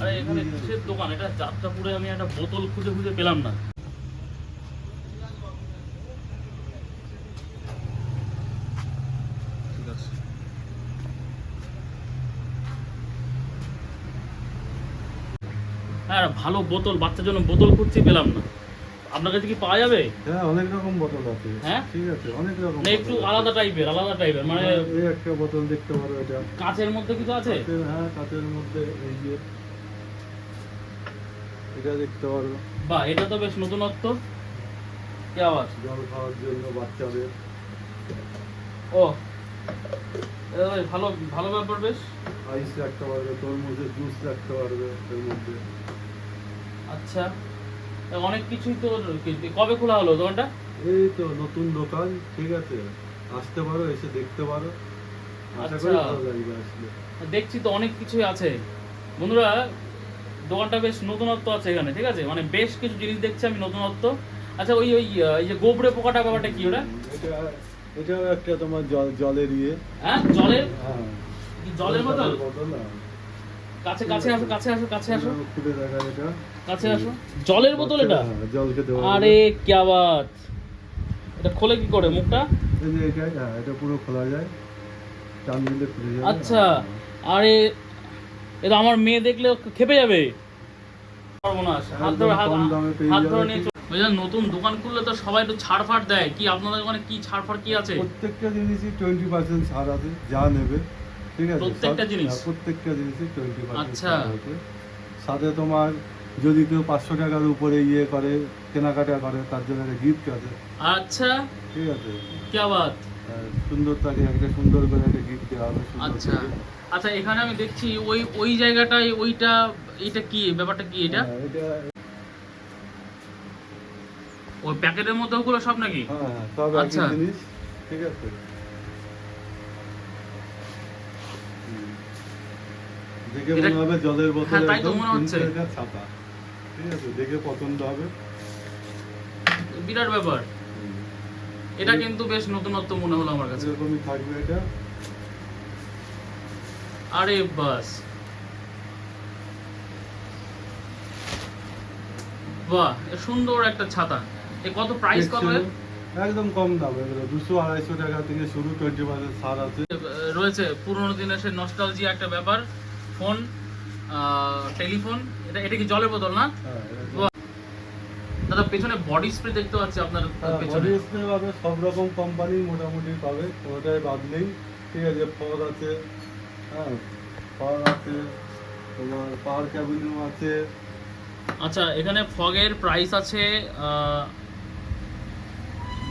আরে এখানে কিসের দোকান? এটা যাত্রাপুরে আমি একটা বোতল খুঁজে খুঁজে পেলাম না। হ্যাঁ ভালো বোতল বাচ্চার জন্য বোতল খুঁজছি পেলাম না। আপনার কাছে কি পাওয়া যাবে? হ্যাঁ অনেক রকম বোতল আছে। হ্যাঁ? ঠিক আছে অনেক রকম না একটু আলাদা টাইপের আলাদা টাইপের মানে এই একটা বোতল দেখতে পারো এটা। কাঁচের মধ্যে কিছু আছে? হ্যাঁ কাচের মধ্যে এই যে এটা দেখতে পারো। বাহ এটা তো বেশ নতুনত্ব। কি আবার জল খাওয়ার জন্য বাচ্চাদের। ও এটা বেশ ভালো ভালো ব্যাপার বেশ। আইস রাখতে পারবে তরমুজের জুস রাখতে পারবে এর মধ্যে। আচ্ছা অনেক কিছুই তো কবে খোলা হলো দোকানটা? এই তো নতুন দোকান ঠিক আছে। আসতে পারো এসে দেখতে পারো। আচ্ছা। দেখছি তো অনেক কিছুই আছে। বন্ধুরা দোকানটা বেশ নতুনত্ব আছে এখানে ঠিক আছে? মানে বেশ কিছু জিনিস দেখছি আমি নতুনত্ব। আচ্ছা ওই ওই যে গোবরে পোকাটা ব্যাপারটা কি ওটা? এটা এটাও একটা তোমার জল জলের ইয়ে। হ্যাঁ জলের? হ্যাঁ। কি জলের বোতল? হ্যাঁ। কাছে কাছে আসো কাছে আসো কাছে আসো। এটা খুলে দেখা এটা। কাছে আসো। জলের বোতল এটা? হ্যাঁ, জল খেতে আরে ক্যা বাত এটা খোলে কি করে মুখটা? এই যে এটা হ্যাঁ এটা পুরো খোলা যায়। টান দিলে খুলে যাবে আচ্ছা আরে এটা আমার মেয়ে দেখলে খেপে যাবে। বুঝলেন নতুন দোকান খুললে তো সবাই একটু ছাড় ফাড় দেয়। কি আপনাদের ওখানে কি ছাড় ফাড় কি আছে? প্রত্যেকটা জিনিসই টোয়েন্টি পার্সেন্ট ছাড় আছে যা নেবে। ঠিক আছে? প্রত্যেকটা জিনিস? হ্যাঁ, প্রত্যেকটা জিনিসই টোয়েন্টি আচ্ছা। সাথে তোমার যদি কেউ পাঁচশো টাকার উপরে ইয়ে করে কেনাকাটা করে তার জন্য একটা গিফট আছে। আচ্ছা। ঠিক আছে? ক্যা বাত সুন্দর তাকে একটা সুন্দর করে একটা গিফট দেওয়া হবে আচ্ছা। আচ্ছা এখানে আমি দেখছি ওই ওই জায়গাটায় ওইটা এটা কি? ব্যাপারটা কি এটা? হ্যাঁ, এটা ওই প্যাকেটের মধ্যে ওগুলো সব নাকি? হ্যাঁ হ্যাঁ, সব আচ্ছা। জিনিস ঠিক আছে। দেখে মনে হবে জলের বোতল হ্যাঁ, তাই তো মনে হচ্ছে। ছাতা ঠিক আছে? দেখে পছন্দ হবে। বিরাট ব্যাপার। এটা কিন্তু বেশ নতুনত্ব মনে হলো আমার কাছে। এরকমই থাকবে এটা। আরে বাস। বাহ সুন্দর একটা ছাতা। এ কত প্রাইস কত একদম কম দাম এগুলো দুশো আড়াইশো টাকা থেকে শুরু টোয়েন্টি পার্সেন্ট ছাড় আছে। রয়েছে পুরোনো দিনের সে নস্টালজিয়া একটা ব্যাপার। ফোন টেলিফোন এটা এটা কি জলের বোতল না? হ্যাঁ। দাদা পেছনে বডি স্প্রে দেখতে পাচ্ছি আপনার হ্যাঁ, পেছনে। body spray পাবে সব রকম কোম্পানি মোটামুটি পাবে কোনোটাই বাদ নেই। ঠিক আছে ফর আছে হ্যাঁ ফর আছে তোমার পাওয়ার ক্যাবিনও আছে। আচ্ছা এখানে ফগের প্রাইস আছে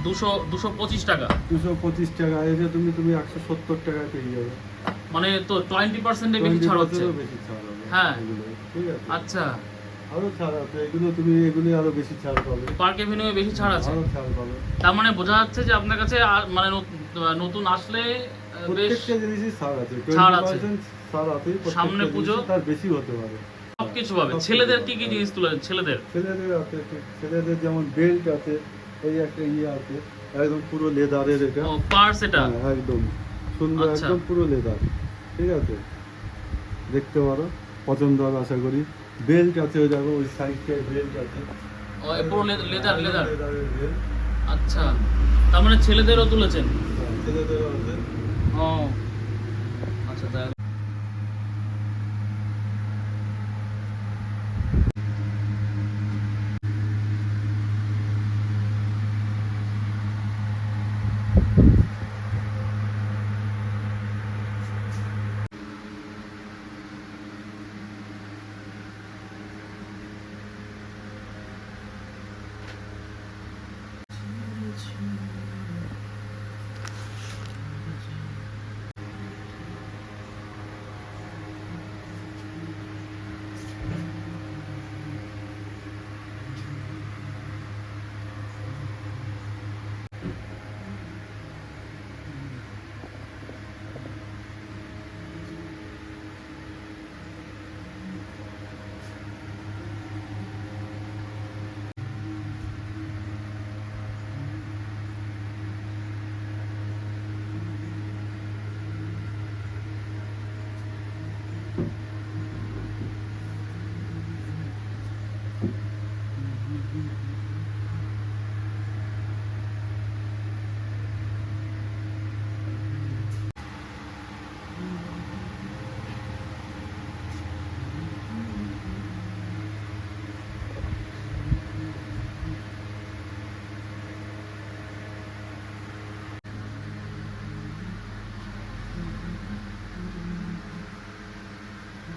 দুশো দুশো পঁচিশ টাকা। দুশো পঁচিশ টাকা এই যে তুমি তুমি একশো সত্তর টাকায় পেয়ে যাবে। মানে তো টোয়েন্টি পার্সেন্টের বেশি ছাড় হচ্ছে। বেশি ছাড় হবে। হ্যাঁ। ঠিক আছে। আচ্ছা। আরও ছাড় আছে এগুলো তুমি এগুলি আরও বেশি ছাড় পাবে। পার্ক এভিনিউ বেশি ছাড় আছে? আরও ছাড় পাবে। তার মানে বোঝা যাচ্ছে যে আপনার কাছে মানে নতুন আসলে প্রত্যেকটা জিনিসই ছাড় আছে ছাড় আছে। ছাড় আছে সামনে পুজো। তার বেশি হতে পারে। সবকিছু পাবে। ছেলেদের কি কি জিনিস তুলে ছেলেদের? ছেলেদের আছে ছেলেদের যেমন বেল্ট আছে এই একটা ইয়ে আছে একদম পুরো লেদারের এটা। ও পার্স এটা? হ্যাঁ, একদম। সুন্দর আচ্ছা। একদম পুরো লেদার ঠিক আছে? দেখতে পারো পছন্দ হবে আশা করি। বেল্ট আছে ওই দেখো ওই সাইডে বেল্ট আছে। ও পুরো লেদার লেদার। আচ্ছা। তার মানে ছেলেদেরও তুলেছেন? ছেলেদেরও আছে। ও। আচ্ছা তাই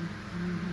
mm-hmm.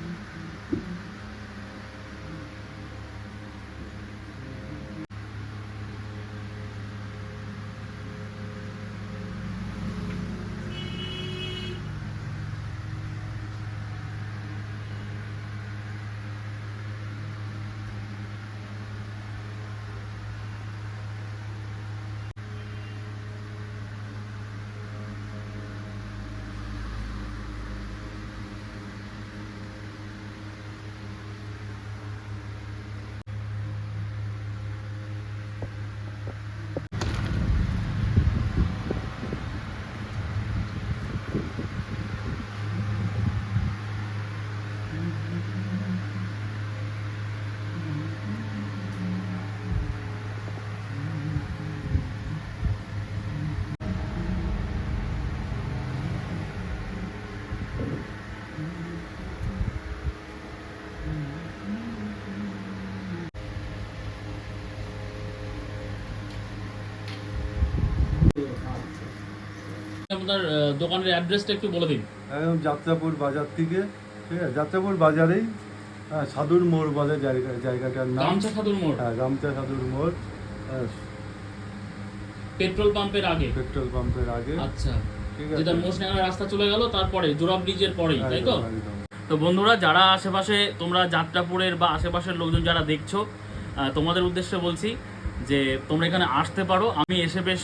আপনার দোকানের অ্যাড্রেসটা একটু বলে দিন। যাত্রাপুর বাজার থেকে ঠিক আছে? যাত্রাপুর বাজারেই হ্যাঁ, সাধুর মোড় বলে জায়গা জায়গাটার নাম। গামছা সাধুর মোড়? হ্যাঁ গামচা সাধুর মোড়। পেট্রোল পাম্পের আগে? পেট্রোল পাম্পের আগে। আচ্ছা। ঠিক আছে? যেটা মোশনাগার রাস্তা চলে গেল তারপরে জোড়া ব্রিজের পরেই তাই তো। তো বন্ধুরা যারা আশেপাশে তোমরা যাত্রাপুরের বা আশেপাশের লোকজন যারা দেখছ তোমাদের উদ্দেশ্যে বলছি যে তোমরা এখানে আসতে পারো। আমি এসে বেশ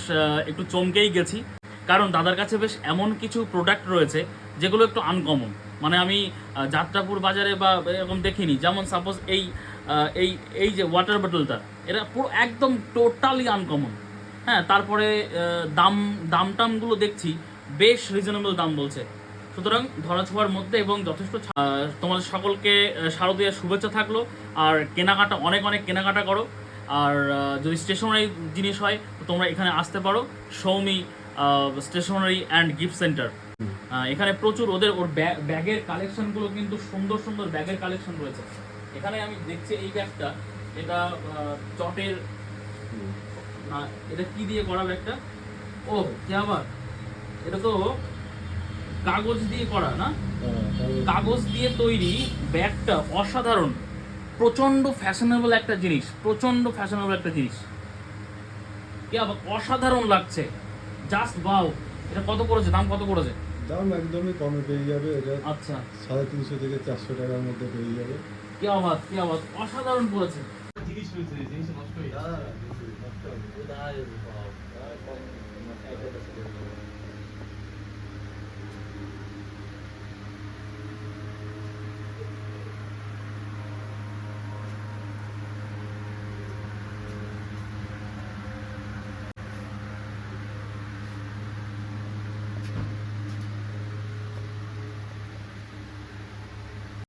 একটু চমকেই গেছি। কারণ দাদার কাছে বেশ এমন কিছু প্রোডাক্ট রয়েছে যেগুলো একটু আনকমন মানে আমি যাত্রাপুর বাজারে বা এরকম দেখিনি। যেমন সাপোজ এই এই এই যে ওয়াটার বোতলটা এটা পুরো একদম টোটালি আনকমন হ্যাঁ তারপরে দাম দাম টামগুলো দেখছি বেশ রিজনেবল দাম বলছে। সুতরাং ধরাছোঁয়ার মধ্যে এবং যথেষ্ট তোমাদের সকলকে আহ, শারদীয়ার শুভেচ্ছা থাকল। আর কেনাকাটা অনেক অনেক কেনাকাটা করো। আর যদি স্টেশনারি জিনিস হয় তোমরা এখানে আসতে পারো। Soumi stationery and gift centre এখানে প্রচুর ওদের ওর ব্যাগ- ব্যাগের কালেকশনগুলো কিন্তু সুন্দর সুন্দর ব্যাগের কালেকশন রয়েছে। এখানে আমি দেখছি এই ব্যাগটা, এটা চটের এটা কি দিয়ে করা ব্যাগটা? ও, কে আবার? এটা তো কাগজ দিয়ে করা, না? কাগজ দিয়ে তৈরি ব্যাগটা অসাধারণ। প্রচণ্ড ফ্যাশনেবল একটা জিনিস প্রচণ্ড ফ্যাশনেবল একটা জিনিস। কি আবার? অসাধারণ লাগছে। জাস্ট বাউ এটা কত পড়েছে? দাম কত পড়েছে? দাম একদমই কমে পেয়ে যাবে। এটা আচ্ছা। সাড়ে তিনশো থেকে চারশো টাকার মধ্যে পেয়ে যাবে। কি আওয়াজ কি আওয়াজ অসাধারণ পড়েছে। জিনিস হয়েছে জিনিস নষ্ট হয়ে যাবে।